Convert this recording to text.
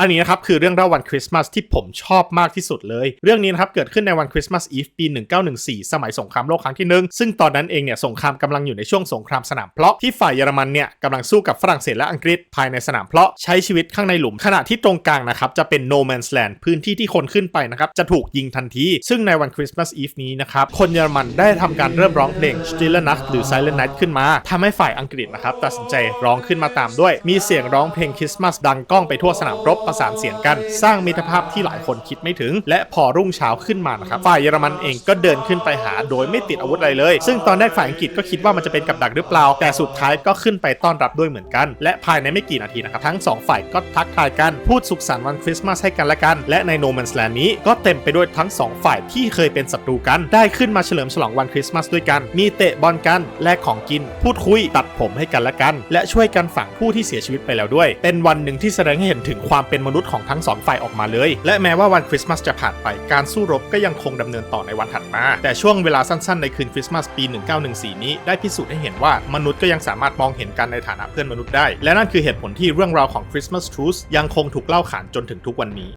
อันนี้นะครับคือเรื่องเล่าวันคริสต์มาสที่ผมชอบมากที่สุดเลย เรื่องนี้นะครับเกิดขึ้นในวันคริสต์มาสอีฟปี 1914 สมัยสงครามโลกครั้งที่หนึ่งซึ่งตอนนั้นเองเนี่ยสงครามกำลังอยู่ในช่วงสงครามสนามเพลาะที่ฝ่ายเยอรมันเนี่ยกำลังสู้กับฝรั่งเศสและอังกฤษภายในสนามเพลาะใช้ชีวิตข้างในหลุมขณะที่ตรงกลางนะครับจะเป็น no man's land พื้นที่ที่คนขึ้นไปนะครับจะถูกยิงทันที ซึ่งในวันคริสต์มาสอีฟนี้นะครับคนเยอรมันได้ทำการเริ่มร้องเพลง Still Nacht หรือ Silent Night ขึ้นมาทำให้ฝ่ายอังกฤษนะครับตัดสินใจร้องขึ้นมาตามด้วย มีเสียงร้องเพลงคริสต์มาสดังก้องไปทั่วสนามรบประสานเสียงกัน สร้างมิตรภาพที่หลายคนคิดไม่ถึง และพอรุ่งเช้าขึ้นมานะครับฝ่ายเยอรมันเองก็เดินขึ้นไปหาโดยไม่ติดอาวุธอะไรเลย ซึ่งตอนแรกฝ่ายอังกฤษก็คิดว่ามันจะเป็นกับดักหรือเปล่า แต่สุดท้ายก็ขึ้นไปต้อนรับด้วยเหมือนกัน และภายในไม่กี่นาทีนะครับทั้งสองฝ่ายก็ทักทายกันพูดสุขสันต์วันคริสต์มาสให้กันและกัน และในโนแมนสแลนด์นี้ก็เต็มไปด้วยทั้งสองฝ่ายที่เคยเป็นศัตรูกัน ได้ขึ้นมาเฉลิมฉลองวันคริสต์มาสด้วยกัน มีเตะบอลกันแลกของกิน พูดคุยตัดผมให้กันและกัน และช่วยกันฝังผู้ที่เสียชีวิตไปแล้วด้วย เป็นวันหนึ่งที่แสดงให้เห็นถึงความเเป็นมนุษย์ของทั้งสองฝ่ายออกมาเลย และแม้ว่าวันคริสต์มาสจะผ่านไปการสู้รบก็ยังคงดำเนินต่อในวันถัดมา แต่ช่วงเวลาสั้นๆในคืนคริสต์มาสปี 1914 นี้ได้พิสูจน์ให้เห็นว่ามนุษย์ก็ยังสามารถมองเห็นกันในฐานะเพื่อนมนุษย์ได้ และนั่นคือเหตุผลที่เรื่องราวของ Christmas Truce ยังคงถูกเล่าขานจนถึงทุกวันนี้